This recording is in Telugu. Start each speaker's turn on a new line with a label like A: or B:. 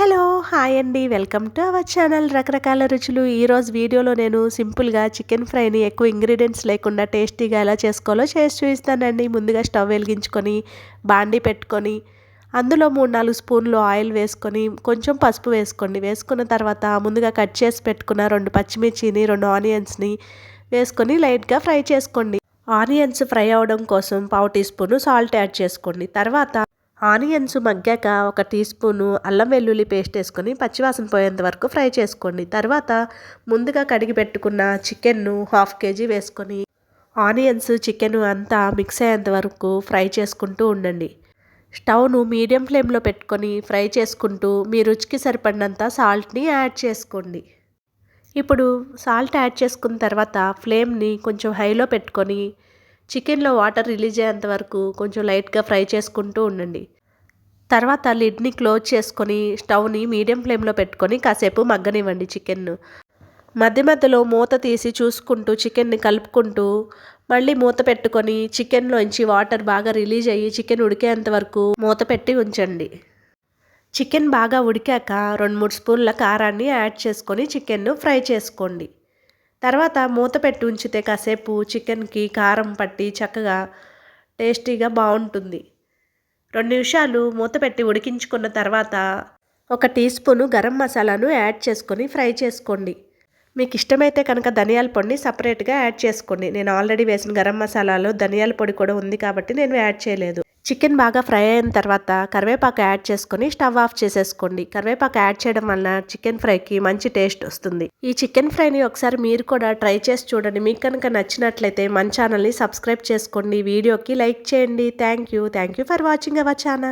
A: హలో హాయ్ అండి. Welcome to our channel. రకరకాల రుచులు. ఈరోజు వీడియోలో నేను సింపుల్గా చికెన్ ఫ్రైని ఎక్కువ ఇంగ్రీడియంట్స్ లేకుండా టేస్టీగా ఎలా చేసుకోవాలో చేసి చూపిస్తానండి. ముందుగా స్టవ్ వెలిగించుకొని బాండి పెట్టుకొని అందులో మూడు నాలుగు స్పూన్లు ఆయిల్ వేసుకొని కొంచెం పసుపు వేసుకోండి. వేసుకున్న తర్వాత ముందుగా కట్ చేసి పెట్టుకున్న రెండు పచ్చిమిర్చిని రెండు ఆనియన్స్ని వేసుకొని లైట్గా ఫ్రై చేసుకోండి. ఆనియన్స్ ఫ్రై అవడం కోసం పావు టీ స్పూను సాల్ట్ యాడ్ చేసుకోండి. తర్వాత ఆనియన్స్ మగ్గాక ఒక టీ స్పూను అల్లం వెల్లుల్లి పేస్ట్ వేసుకొని పచ్చివాసన పోయేంత వరకు ఫ్రై చేసుకోండి. తర్వాత ముందుగా కడిగి పెట్టుకున్న చికెన్ను హాఫ్ కేజీ వేసుకొని ఆనియన్స్ చికెన్ అంతా మిక్స్ అయ్యేంత వరకు ఫ్రై చేసుకుంటూ ఉండండి. స్టవ్ను మీడియం ఫ్లేమ్లో పెట్టుకొని ఫ్రై చేసుకుంటూ మీ రుచికి సరిపడినంత సాల్ట్ని యాడ్ చేసుకోండి. ఇప్పుడు సాల్ట్ యాడ్ చేసుకున్న తర్వాత ఫ్లేమ్ని కొంచెం హైలో పెట్టుకొని చికెన్లో వాటర్ రిలీజ్ అయ్యేంత వరకు కొంచెం లైట్గా ఫ్రై చేసుకుంటూ ఉండండి. తర్వాత లిడ్ని క్లోజ్ చేసుకొని స్టవ్ని మీడియం ఫ్లేమ్లో పెట్టుకొని కాసేపు మగ్గనివ్వండి చికెన్ను. మధ్య మధ్యలో మూత తీసి చూసుకుంటూ చికెన్ని కలుపుకుంటూ మళ్ళీ మూత పెట్టుకొని చికెన్లోంచి వాటర్ బాగా రిలీజ్ అయ్యి చికెన్ ఉడికేంత వరకు మూత పెట్టి ఉంచండి. చికెన్ బాగా ఉడికాక రెండు మూడు స్పూన్ల కారాన్ని యాడ్ చేసుకొని చికెన్ను ఫ్రై చేసుకోండి. తర్వాత మూత పెట్టి ఉంచితే కాసేపు చికెన్కి కారం పట్టి చక్కగా టేస్టీగా బాగుంటుంది. రెండు నిమిషాలు మూత పెట్టి ఉడికించుకున్న తర్వాత ఒక టీ స్పూను గరం మసాలాను యాడ్ చేసుకొని ఫ్రై చేసుకోండి. మీకు ఇష్టమైతే కనుక ధనియాల పొడిని సపరేట్గా యాడ్ చేసుకోండి. నేను ఆల్రెడీ వేసిన గరం మసాలాలో ధనియాల పొడి కూడా ఉంది కాబట్టి నేను యాడ్ చేయలేదు. చికెన్ బాగా ఫ్రై అయిన తర్వాత కరివేపాకు యాడ్ చేసుకొని స్టవ్ ఆఫ్ చేసేసుకోండి. కరివేపాకు యాడ్ చేయడం వలన చికెన్ ఫ్రైకి మంచి టేస్ట్ వస్తుంది. ఈ చికెన్ ఫ్రైని ఒకసారి మీరు కూడా ట్రై చేసి చూడండి. మీకు కనుక నచ్చినట్లయితే మన ఛానల్ని సబ్స్క్రైబ్ చేసుకోండి. వీడియోకి లైక్ చేయండి. Thank you. Thank you for watching our channel.